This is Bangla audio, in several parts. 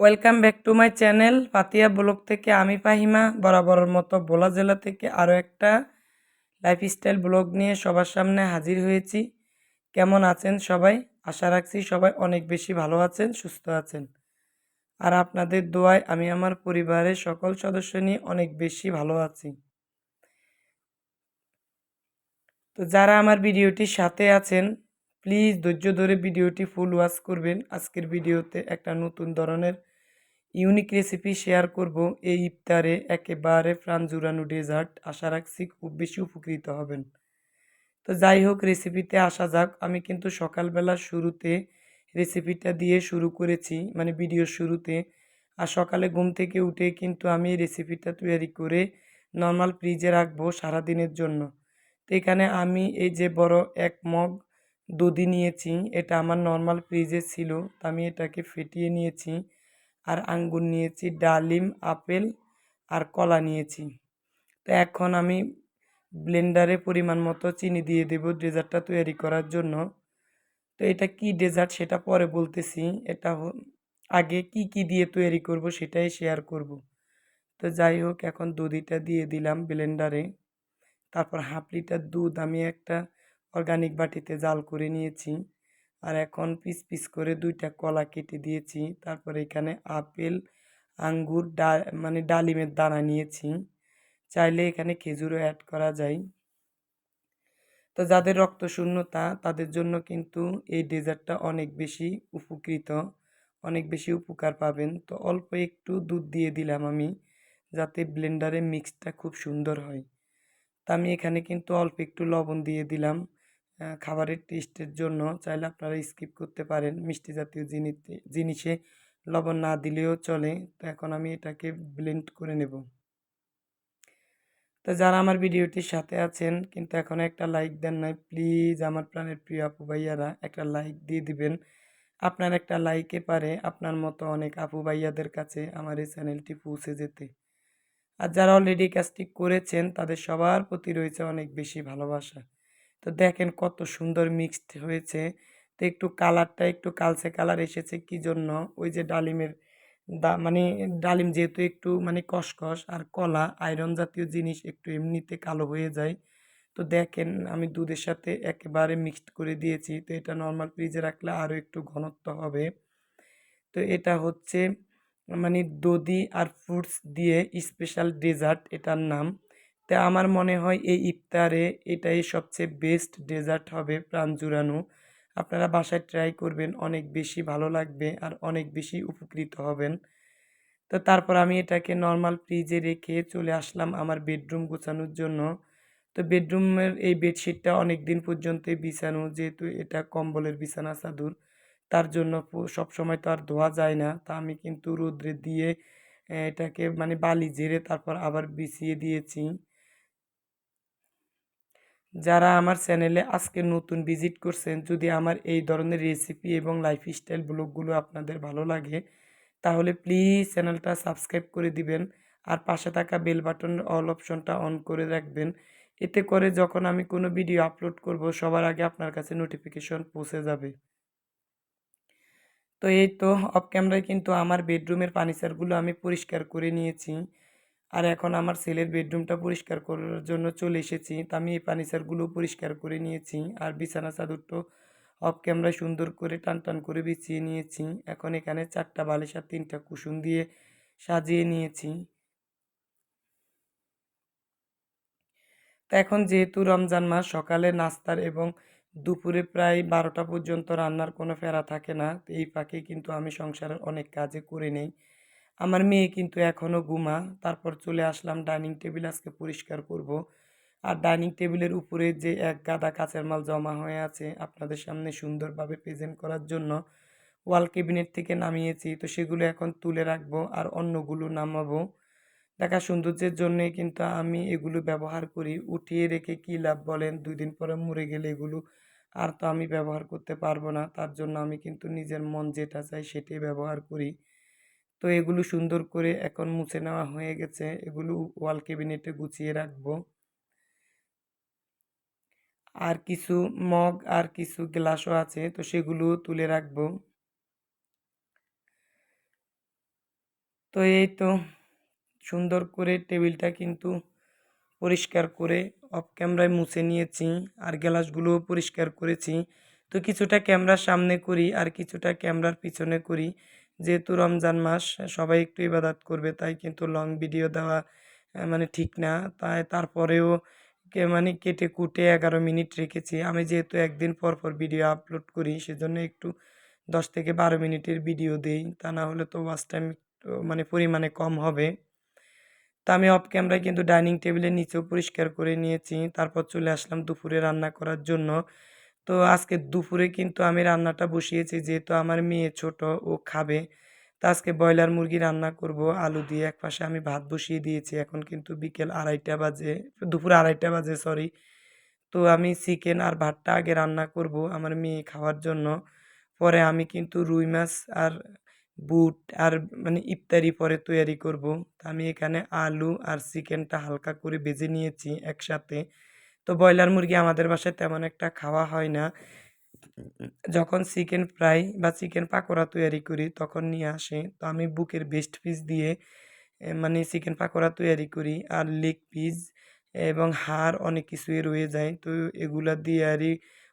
Welcome back to my channel পাতিয়া ব্লগ থেকে আমি ফাহিমা, বরাবরের মতো বোলা জেলা থেকে আরও একটা লাইফস্টাইল ব্লগ নিয়ে সবার সামনে হাজির হয়েছি। কেমন আছেন সবাই? আশা রাখছি সবাই অনেক বেশি ভালো আছেন, সুস্থ আছেন। আর আপনাদের দোয়ায় আমি আমার পরিবারের সকল সদস্য নিয়ে অনেক বেশি ভালো আছি। তো যারা আমার ভিডিওটির সাথে আছেন প্লিজ ধৈর্য ধরে ভিডিওটি ফুল ওয়াচ করবেন। আজকের ভিডিওতে একটা নতুন ধরনের ইউনিক রেসিপি শেয়ার করব। এই ইফতারে একেবারে প্রাণ জুড়ানো ডেজার্ট আশা রাখছি খুব বেশি উপকৃত হবেন। তো যাই হোক, রেসিপিতে আসা যাক। আমি কিন্তু সকালবেলা শুরুতে রেসিপিটা দিয়ে শুরু করেছি মানে ভিডিওর শুরুতে। আর সকালে ঘুম থেকে উঠে কিন্তু আমি রেসিপিটা তৈরি করে নর্মাল ফ্রিজে রাখব সারাদিনের জন্য। তো এখানে আমি এই যে বড় এক মগ দুধি নিয়েছি, এটা আমার নর্মাল ফ্রিজে ছিল, তো আমি এটাকে ফেটিয়ে নিয়েছি। আর আঙ্গুর নিয়েছি, ডালিম, আপেল আর কলা নিয়েছি। তো এখন আমি ব্লেন্ডারে পরিমাণ মতো চিনি দিয়ে দেব ডেজার্টটা তৈরি করার জন্য। তো এটা কি ডেজার্ট সেটা পরে বলতেছি, এটা আগে কি কি দিয়ে তৈরি করব সেটাই শেয়ার করব। তো যাই হোক, এখন দুধিটা দিয়ে দিলাম ব্লেন্ডারে। তারপর হাফ লিটার দুধ আমি একটা অর্গানিক বাটিতে জাল করে নিয়েছি। আর এখন পিস পিস করে দুইটা কলা কেটে দিয়েছি। তারপর এখানে আপেল, আঙ্গুর, ডা মানে ডালিমের দানা নিয়েছি। চাইলে এখানে খেজুরও অ্যাড করা যায়। তো যাদের রক্ত শূন্যতা, তাদের জন্য কিন্তু এই ডেজার্টটা অনেক বেশি উপকৃত, অনেক বেশি উপকার পাবেন। তো অল্প একটু দুধ দিয়ে দিলাম আমি, যাতে ব্লেন্ডারে মিক্সটা খুব সুন্দর হয়। তা আমি এখানে কিন্তু অল্প একটু লবণ দিয়ে দিলাম। খাবারের টেস্টের জন্য চাইলে আপনারা স্কিপ করতে পারেন। মিষ্টি জাতীয় জিনিস জিনিসে লবণ না দিলেও চলে। তো এখন আমি এটাকে ব্লেন্ড করে নেব। তো যারা আমার ভিডিওটির সাথে আছেন, কিন্তু এখন একটা লাইক দেন নাই প্লিজ আমার প্রাণের প্রিয় আপু ভাইয়ারা একটা লাইক দিয়ে দিবেন। আপনার একটা লাইকে পারে আপনার মতো অনেক আপু ভাইয়াদের কাছে আমার এই চ্যানেলটি পৌঁছে যেতে। আর যারা অলরেডি কাজটি করেছেন, তাদের সবার প্রতি রয়েছে অনেক বেশি ভালোবাসা। তো দেখেন কত সুন্দর মিক্সড হয়েছে। তো একটু কালারটা একটু কালচে কালার এসেছে, কি জন্য? ওই যে ডালিমের দা মানে ডালিম যেহেতু একটু মানে কসকস আর কলা আয়রন জাতীয় জিনিস একটু এমনিতে কালো হয়ে যায়। তো দেখেন আমি দুধের সাথে একেবারে মিক্সড করে দিয়েছি। তো এটা নর্মাল ফ্রিজে রাখলে আরও একটু ঘনত্ব হবে। তো এটা হচ্ছে মানে দধি আর ফ্রুটস দিয়ে স্পেশাল ডেজার্ট এটার নাম। তা আমার মনে হয় এই ইফতারে এটাই সবচেয়ে বেস্ট ডেজার্ট হবে প্রাণ জুড়ানো। আপনারা বাসায় ট্রাই করবেন, অনেক বেশি ভালো লাগবে আর অনেক বেশি উপকৃত হবেন। তো তারপর আমি এটাকে নর্মাল ফ্রিজে রেখে চলে আসলাম আমার বেডরুম গোছানোর জন্য। তো বেডরুমের এই বেডশিটটা অনেক দিন পর্যন্তই বিছানো, যেহেতু এটা কম্বলের বিছানা চাদর। তার জন্য সব সময় তো আর ধোয়া যায় না। তা আমি কিন্তু রোদ্রে দিয়ে এটাকে মানে বালি জেরে তারপর আবার বিছিয়ে দিয়েছি। যারা আমার চ্যানেলে আজকে নতুন ভিজিট করছেন, যদি আমার এই ধরনের রেসিপি এবং লাইফস্টাইল ব্লগগুলো আপনাদের ভালো লাগে, তাহলে প্লিজ চ্যানেলটা সাবস্ক্রাইব করে দিবেন আর পাশে থাকা বেল বাটন অল অপশনটা অন করে রাখবেন। এতে করে যখন আমি কোনো ভিডিও আপলোড করব, সবার আগে আপনার কাছে নোটিফিকেশন পৌঁছে যাবে। তো এই তো অফ ক্যামেরায় কিন্তু আমার বেডরুমের ফার্নিচারগুলো আমি পরিষ্কার করে নিয়েছি। আর এখন আমার ছেলের বেডরুমটা পরিষ্কার করার জন্য চলে এসেছি। তা আমি এই ফার্নিচারগুলো পরিষ্কার করে নিয়েছি আর বিছানা চাদরটা অফ ক্যামেরায় সুন্দর করে টান টান করে বিছিয়ে নিয়েছি। এখন এখানে চারটা বালিশ আর তিনটা কুসুম দিয়ে সাজিয়ে নিয়েছি। তা এখন যেহেতু রমজান মাস, সকালে নাস্তার এবং দুপুরে প্রায় বারোটা পর্যন্ত রান্নার কোনো ফেরা থাকে না। এই ফাঁকে কিন্তু আমি সংসারের অনেক কাজে করে নেই। আমার মেয়ে কিন্তু এখনও ঘুমা। তারপর চলে আসলাম ডাইনিং টেবিল আজকে পরিষ্কার করব। আর ডাইনিং টেবিলের উপরে যে এক গাদা কাঁচের মাল জমা হয়ে আছে আপনাদের সামনে সুন্দরভাবে প্রেজেন্ট করার জন্য ওয়াল ক্যাবিনেট থেকে নামিয়েছি। তো সেগুলো এখন তুলে রাখব আর অন্যগুলো নামাবো। দেখা সৌন্দর্যের জন্যে কিন্তু আমি এগুলো ব্যবহার করি। উঠিয়ে রেখে কী লাভ বলেন? দুই দিন পরে মরে গেলে এগুলো আর তো আমি ব্যবহার করতে পারব না। তার জন্য আমি কিন্তু নিজের মন যেটা চাই সেটাই ব্যবহার করি। তো এগুলো সুন্দর করে এখন মুছে নেওয়া হয়ে গেছে। এগুলো ওয়াল ক্যাবিনেটে গুছিয়ে রাখব। আর কিছু মগ, আর কিছু গ্লাসও আছে, তো সেগুলো তুলে রাখব। তো এই তো সুন্দর করে টেবিলটা কিন্তু পরিষ্কার করে অফ ক্যামেরায় মুছে নিয়েছি, আর গ্লাসগুলোও পরিষ্কার করেছি। তো কিছুটা ক্যামেরার সামনে করি, আর কিছুটা ক্যামেরার পিছনে করি। যেহেতু রমজান মাস সবাই একটু ইবাদত করবে, তাই কিন্তু লং ভিডিও দেওয়া মানে ঠিক না। তাই তারপরেও কে মানে কেটে কুটে এগারো মিনিট রেখেছি। আমি যেহেতু একদিন পর পর ভিডিও আপলোড করি, সেজন্য একটু দশ থেকে বারো মিনিটের ভিডিও দিই। তা না হলে তো ওয়াচ টাইম মানে পরিমাণে কম হবে। তা আমি অফ ক্যামেরায় কিন্তু ডাইনিং টেবিলের নিচেও পরিষ্কার করে নিয়েছি। তারপর চলে আসলাম দুপুরে রান্না করার জন্য। তো আজকে দুপুরে কিন্তু আমি রান্নাটা বসিয়েছি। যেহেতু আমার মেয়ে ছোট, ও খাবে। তো আজকে ব্রয়লার মুরগি রান্না করব। আলু দিয়ে এক পাশে আমি ভাত বসিয়ে দিয়েছি। এখন কিন্তু বিকেল আড়াইটা বাজে, দুপুর আড়াইটা বাজে সরি তো আমি চিকেন আর ভাতটা আগে রান্না করব আমার মেয়ে খাওয়ার জন্য। পরে আমি কিন্তু রুই মাছ আর বুট আর মানে ইফতারি পরে তৈরি করব। তো আমি এখানে আলু আর চিকেনটা হালকা করে বেজে নিয়েছি একসাথে। তো ব্রয়লার মুরগি আমাদের বাসায় তেমন একটা খাওয়া হয় না। যখন চিকেন ফ্রাই বা চিকেন পাকোড়া তৈরি করি তখন নিয়ে আসে। তো আমি বুকের বেস্ট পিস দিয়ে মানে চিকেন পাকোড়া তৈরি করি। আর লেগ পিস এবং হাড় অনেক কিছুই রয়ে যায়। তো এগুলা দিয়ে আরই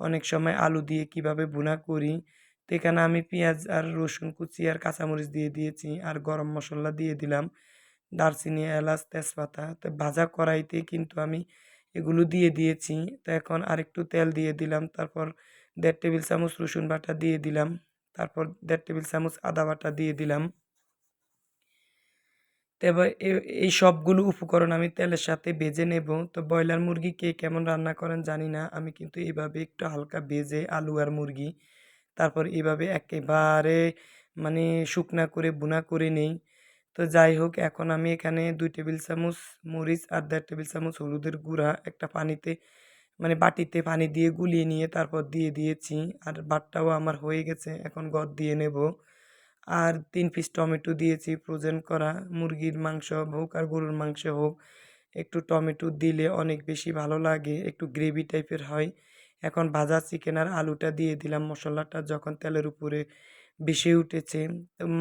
অনেক সময় আলু দিয়ে কীভাবে ভুনা করি। তো এখানে আমি পেঁয়াজ আর রসুন কুচি আর কাঁচামরিচ দিয়ে দিয়েছি। আর গরম মশলা দিয়ে দিলাম। দারচিনি, এলাচ, তেজপাতা। তো ভাজা কড়াইতে কিন্তু আমি এগুলো দিয়ে দিয়েছি। তো এখন আরেকটু তেল দিয়ে দিলাম। তারপর দেড় টেবিল চামচ রসুন বাটা দিয়ে দিলাম। তারপর দেড় টেবিল চামচ আদা বাটা দিয়ে দিলাম। তো এবার এই সবগুলো উপকরণ আমি তেলের সাথে ভেজে নেব। তো ব্রয়লার মুরগি কে কেমন রান্না করেন জানি না। আমি কিন্তু এইভাবে একটু হালকা ভেজে আলু আর মুরগি। তারপর এভাবে একেবারে মানে শুকনা করে বুনা করে নেই। তো যাই হোক, এখন আমি এখানে দুই টেবিল চামচ মরিচ আর দেড় টেবিল চামচ হলুদের গুঁড়া একটা পানিতে মানে বাটিতে পানি দিয়ে গুলিয়ে নিয়ে তারপর দিয়ে দিয়েছি। আর বাটটাও আমার হয়ে গেছে, এখন গদ দিয়ে নেব। আর তিন পিস টমেটো দিয়েছি ফ্রোজেন করা। মুরগির মাংস হোক আর গরুর মাংস হোক, একটু টমেটো দিলে অনেক বেশি ভালো লাগে, একটু গ্রেভি টাইপের হয়। এখন ভাজা চিকেন আর আলুটা দিয়ে দিলাম মশলাটা, যখন তেলের উপরে বেশি উঠেছে।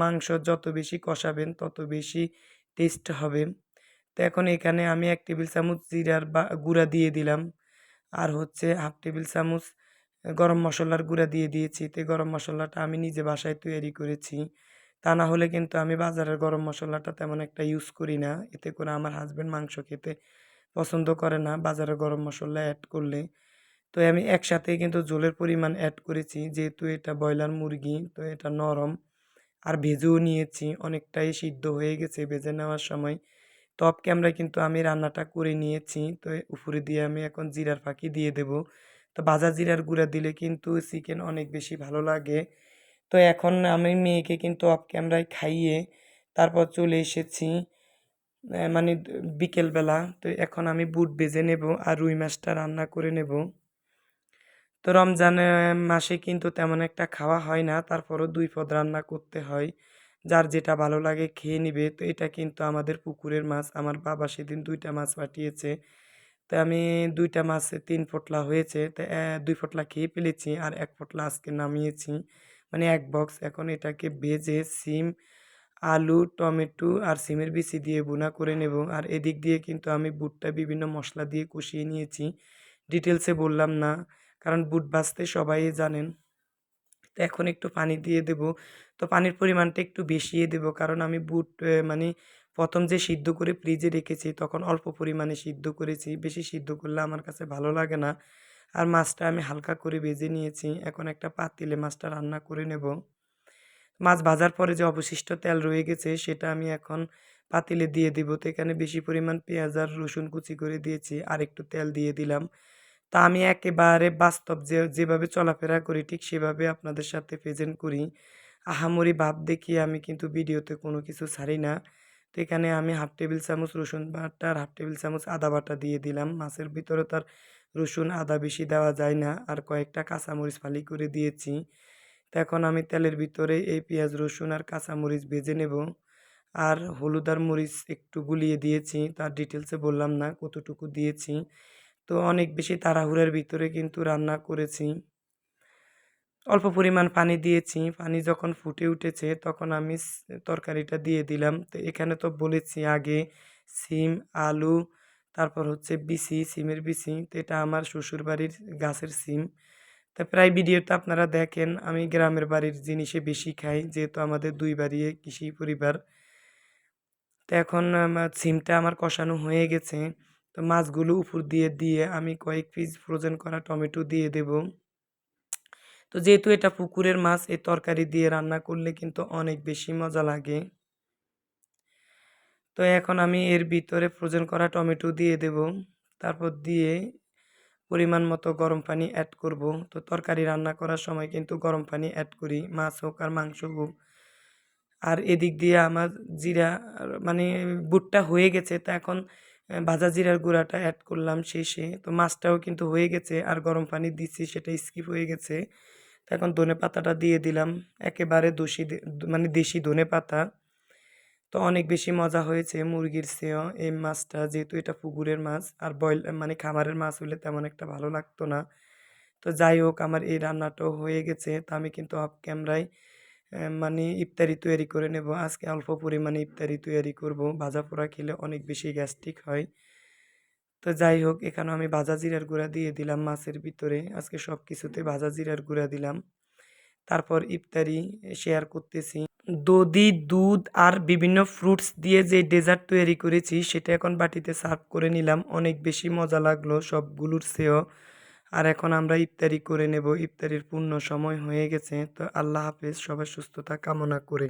মাংস যত বেশি কষাবেন, তত বেশি টেস্ট হবে। তো এখন এখানে আমি এক টেবিল চামচ জিরার বা, গুঁড়া দিয়ে দিলাম। আর হচ্ছে হাফ টেবিল চামচ গরম মশলার গুঁড়া দিয়ে দিয়েছি। তো গরম মশলাটা আমি নিজে বাসায় তৈরি করেছি। তা না হলে কিন্তু আমি বাজারের গরম মশলাটা তেমন একটা ইউজ করি না। এতে করে আমার হাজব্যান্ড মাংস খেতে পছন্দ করে না বাজারের গরম মশলা অ্যাড করলে। তো আমি একসাথে কিন্তু ঝোলের পরিমাণ অ্যাড করেছি। যেহেতু এটা ব্রয়লার মুরগি, তো এটা নরম। আর ভেজেও নিয়েছি, অনেকটাই সিদ্ধ হয়ে গেছে ভেজে নেওয়ার সময়। টপ ক্যামেরায় কিন্তু আমি রান্নাটা করে নিয়েছি, তো উপরে দিয়ে আমি এখন জিরার ফাঁকি দিয়ে দেব। তো ভাজা জিরার গুঁড়া দিলে কিন্তু চিকেন অনেক বেশি ভালো লাগে। তো এখন আমি মেয়েকে কিন্তু অফ ক্যামেরায় খাইয়ে তারপর চলে এসেছি মানে বিকেলবেলা। তো এখন আমি বুট ভেজে নেব আর রুই মাছটা রান্না করে নেব। তো রমজান মাসে কিন্তু তেমন একটা খাওয়া হয় না। তারপরও দুই পদ রান্না করতে হয়। যার যেটা ভালো লাগে খেয়ে নিবে। তো এটা কিন্তু আমাদের পুকুরের মাছ। আমার বাবা সেদিন দুইটা মাছ পাঠিয়েছে। তো আমি দুইটা মাছে তিন ফোঁটলা হয়েছে। তো দুই ফোঁটলা খেয়ে ফেলেছি আর এক ফোঁটলা আজকে নামিয়েছি। মানে এক বক্স। এখন এটাকে ভেজে সিম, আলু, টমেটো আর সিমের বিচি দিয়ে বোনা করে নেব। আর এদিক দিয়ে কিন্তু আমি বুটটা বিভিন্ন মশলা দিয়ে কষিয়ে নিয়েছি। ডিটেলসে বললাম না। কারণ বুট ভাজতে সবাই জানেন। তো এখন একটু পানি দিয়ে দেব। তো পানির পরিমাণটা একটু বেশিয়ে দেব কারণ আমি বুট মানে প্রথম যে সিদ্ধ করে ফ্রিজে রেখেছি তখন অল্প পরিমাণে সিদ্ধ করেছি, বেশি সিদ্ধ করলে আমার কাছে ভালো লাগে না। আর মাছটা আমি হালকা করে ভেজে নিয়েছি, এখন একটা পাতিলে মাছটা রান্না করে নেব। মাছ ভাজার পরে যে অবশিষ্ট তেল রয়ে গেছে সেটা আমি এখন পাতিলে দিয়ে দিব। তো এখানে বেশি পরিমাণ পেঁয়াজ আর রসুন কুচি করে দিয়েছি আর একটু তেল দিয়ে দিলাম। তা আমি একেবারে বাস্তব যে, যেভাবে চলাফেরা করি, ঠিক সেভাবে আপনাদের সাথে প্রেজেন্ট করি। আহামরি ভাব দেখিয়ে আমি কিন্তু ভিডিওতে কোনো কিছু ছাড়ি না। তো এখানে আমি হাফ টেবিল চামচ রসুন বাটা আর হাফ টেবিল চামচ আদা বাটা দিয়ে দিলাম। মাছের ভিতরে তার রসুন, আদা বেশি দেওয়া যায় না আর কয়েকটা কাঁচামরিচ ফালি করে দিয়েছি। তো এখন আমি তেলের ভিতরে এই পেঁয়াজ, রসুন আর কাঁচামরিচ ভেজে নেব। আর হলুদ আর মরিচ একটু গুলিয়ে দিয়েছি। তার ডিটেলসে বললাম না, কতটুকু দিয়েছি। তো অনেক বেশি তাড়াহুড়ার ভিতরে কিন্তু রান্না করেছি। অল্প পরিমাণ পানি দিয়েছি। পানি যখন ফুটে উঠেছে তখন আমি তরকারিটা দিয়ে দিলাম। তো এখানে তো বলেছি আগে সিম, আলু, তারপর হচ্ছে বিসি, সিমের বিসি। তো এটা আমার শ্বশুর বাড়ির গাছের সিম। তা প্রায় ভিডিওতে আপনারা দেখেন। আমি গ্রামের বাড়ির জিনিসে বেশি খাই, যেহেতু আমাদের দুই বাড়ি কৃষি পরিবার। তো এখন সিমটা আমার কষানো হয়ে গেছে। তো মাছগুলো উপর দিয়ে দিয়ে আমি কয়েক পিস ফ্রোজেন করা টমেটো দিয়ে দেব। তো যেহেতু এটা পুকুরের মাছ, এই তরকারি দিয়ে রান্না করলে কিন্তু অনেক বেশি মজা লাগে। তো এখন আমি এর ভিতরে ফ্রোজেন করা টমেটো দিয়ে দেব। তারপর দিয়ে পরিমাণ মতো গরম পানি অ্যাড করব। তো তরকারি রান্না করার সময় কিন্তু গরম পানি অ্যাড করি, মাছ হোক আর মাংস হোক। আর এদিক দিয়ে আমার জিরা মানে বুটটা হয়ে গেছে, তো এখন ভাজা জিরার গুঁড়াটা অ্যাড করলাম শেষে। তো মাছটাও কিন্তু হয়ে গেছে, আর গরম পানি দিচ্ছি সেটা স্কিপ হয়ে গেছে। তো এখন ধনে পাতাটা দিয়ে দিলাম। একেবারে দোষী মানে দেশি ধনে পাতা। তো অনেক বেশি মজা হয়েছে মুরগির চেয়েও। এই মাছটা যেহেতু এটা পুকুরের মাছ, আর বয়েল মানে খামারের মাছ হলে তেমন একটা ভালো লাগতো না। তো যাই হোক, আমার এই রান্নাটাও হয়ে গেছে। তা আমি কিন্তু অফ ক্যামেরায় মানে ইফতারি তৈরি করে নেব আজকে অল্প পরিমাণে ইফতারি তৈরি করব। ভাজা পোড়া খেলে অনেক বেশি গ্যাস্ট্রিক হয়। তো যাই হোক, এখানে আমি ভাজা জিরার গুঁড়া দিয়ে দিলাম মাছের ভিতরে। আজকে সব কিছুতে ভাজা জিরার গুঁড়া দিলাম। তারপর ইফতারি শেয়ার করতেছি। দধি, দুধ আর বিভিন্ন ফ্রুটস দিয়ে যে ডেজার্ট তৈরি করেছি, সেটা এখন বাটিতে সার্ভ করে নিলাম। অনেক বেশি মজা লাগল সবগুলোর চেয়েও। আর এখন আমরা ইফতারি করে নেব। ইফতারির পূর্ণ সময় হয়ে গেছে। তো আল্লাহ হাফেজ সবার সুস্থতা কামনা করে।